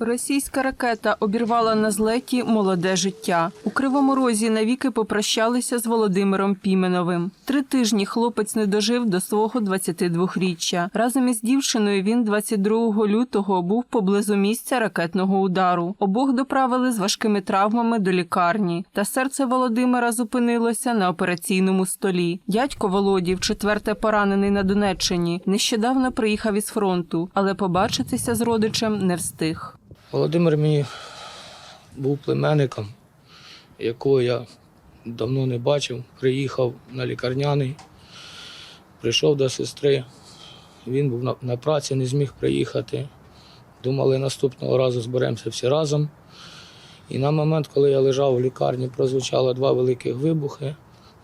Російська ракета обірвала на злеті молоде життя. У Кривому Розі навіки попрощалися з Володимиром Піменовим. Три тижні хлопець не дожив до свого 22-річчя. Разом із дівчиною він 22 лютого був поблизу місця ракетного удару. Обох доправили з важкими травмами до лікарні. Та серце Володимира зупинилося на операційному столі. Дядько Володів, четверте поранений на Донеччині, нещодавно приїхав із фронту, але побачитися з родичем не встиг. Володимир мені був племенником, якого я давно не бачив. Приїхав на лікарняний, прийшов до сестри. Він був на, на праці, не зміг приїхати. Думали, наступного разу зберемося всі разом. І на момент, коли я лежав в лікарні, прозвучало два великих вибухи,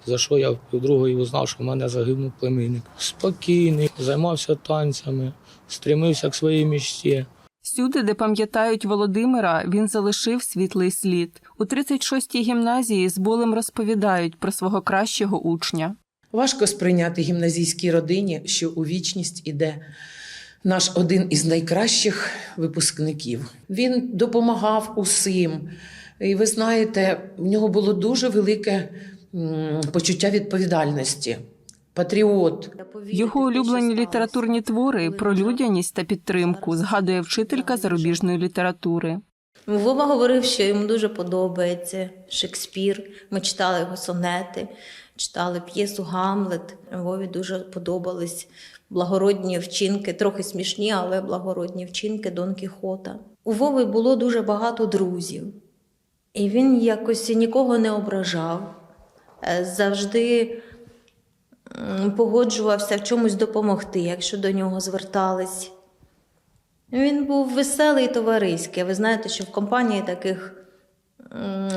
за що я вдруге узнав, що в мене загинув племінник. Спокійний, займався танцями, стремився к своїй мічті. Всюди, де пам'ятають Володимира, він залишив світлий слід. У 36-й гімназії з болем розповідають про свого кращого учня. Важко сприйняти гімназійській родині, що у вічність іде наш один із найкращих випускників. Він допомагав усім. І ви знаєте, в нього було дуже велике почуття відповідальності. Патріот. Його улюблені літературні твори про людяність та підтримку згадує вчителька зарубіжної літератури. Вова говорив, що йому дуже подобається Шекспір. Ми читали його сонети, читали п'єсу Гамлет. Вові дуже подобались благородні вчинки, трохи смішні, але благородні вчинки Дон Кіхота. У Вови було дуже багато друзів, і він якось нікого не ображав, е, завжди погоджувався в чомусь допомогти, якщо до нього звертались. Він був веселий і товариський. Ви знаєте, що в компанії таких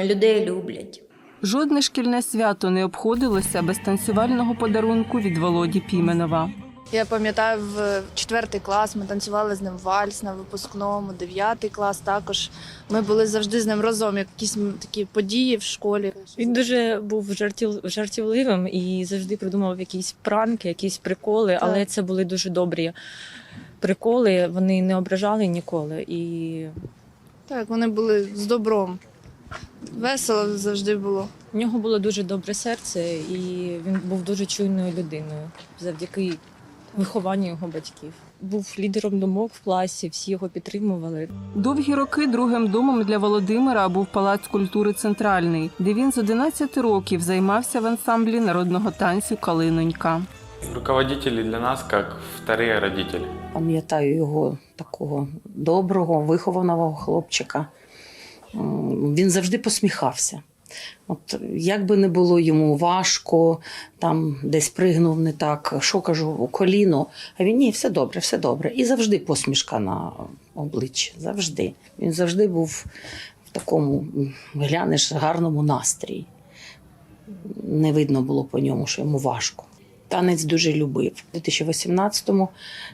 людей люблять. Жодне шкільне свято не обходилося без танцювального подарунку від Володі Піменова. Я пам'ятаю, в четвертий клас ми танцювали з ним вальс на випускному, дев'ятий клас також. Ми були завжди з ним разом. Якісь такі події в школі. Він дуже був жартів, жартівливим і завжди придумав якісь пранки, якісь приколи, але Так. це були дуже добрі приколи. Вони не ображали ніколи. І Так, вони були з добром. Весело завжди було. в нього було дуже добре серце, і він був дуже чуйною людиною завдяки вихованню його батьків. Був лідером думок в класі, всі його підтримували. Довгі роки другим домом для Володимира був палац культури Центральний, де він з 11 років займався в ансамблі народного танцю Калинонька. Руководители для нас как вторые родители. Пам'ятаю його такого доброго, вихованого хлопчика. Він завжди посміхався. От як би не було йому важко, там десь пригнув не так, що кажу, коліно. А він ні, все добре, все добре. І завжди посмішка на обличчі. Завжди. Він завжди був в такому, глянеш, гарному настрій. Не видно було по ньому, що йому важко. Танець дуже любив. У 2018-му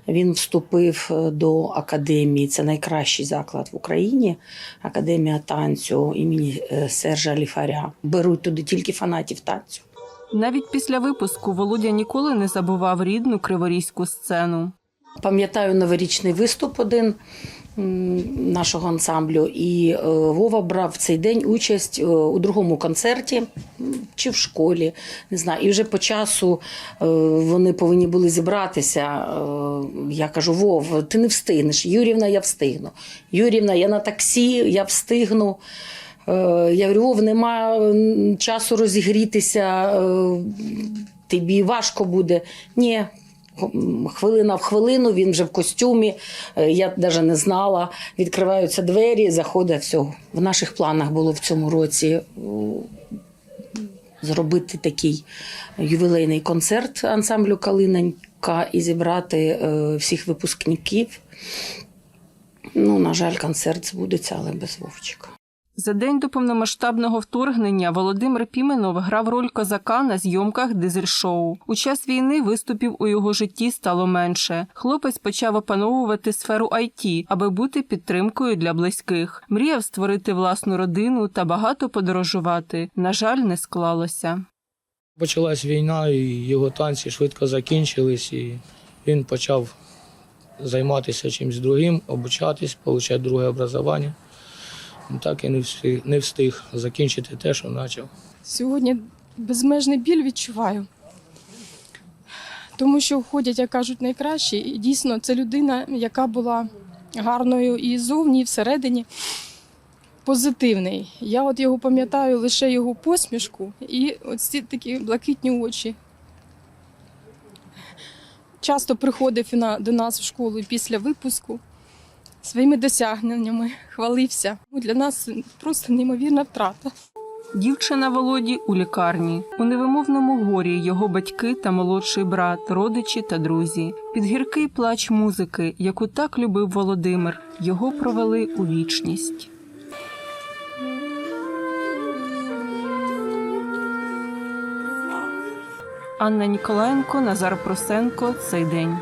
він вступив е, до академії. Це найкращий заклад в Україні. Академія танцю імені е, Сержа Ліфаря. Беруть туди тільки фанатів танцю. Навіть після випуску Володя ніколи не забував рідну криворізьку сцену. Пам'ятаю новорічний виступ один нашого ансамблю, і е, Вова брав в цей день участь е, у другому концерті чи в школі, не знаю. І вже по часу е, вони повинні були зібратися. Я кажу: Вов, ти не встигнеш. Юрівна, я встигну. Юрівна, я на таксі, я встигну. Я говорю, Вов, нема часу розігрітися, тобі важко буде. Ні, хвилина в хвилину, він вже в костюмі. е, Я навіть не знала. Відкриваються двері, заходить все. В наших планах було в цьому році зробити такий ювілейний концерт ансамблю Калиненька і зібрати е, всіх випускників. Ну, на жаль, концерт збудеться, але без Вовчика. За день до повномасштабного вторгнення Володимир Піменов грав роль козака на зйомках дизель-шоу. У час війни виступів у його житті стало менше. Хлопець почав опановувати сферу IT, аби бути підтримкою для близьких. Мріяв створити власну родину та багато подорожувати. На жаль, не склалося. Почалась війна, і його танці швидко закінчились, і він почав займатися чимось другим, обучатись, отримати друге образування. Ну, Так і не встиг, не встиг закінчити те, що почав. Сьогодні безмежний біль відчуваю. Тому що входять, як кажуть, найкращі. І дійсно, це людина, яка була гарною і зовні, і всередині. Позитивний. Я от його пам'ятаю лише його посмішку і от ці такі блакитні очі. Часто приходив до нас в школу після випуску своїми досягненнями, хвалився. Для нас просто неймовірна втрата. Дівчина Володі у лікарні. У невимовному горі його батьки та молодший брат, родичі та друзі. Під гіркий плач музики, яку так любив Володимир, його провели у вічність. Анна Ніколаєнко, Назар Просенко. Цей день.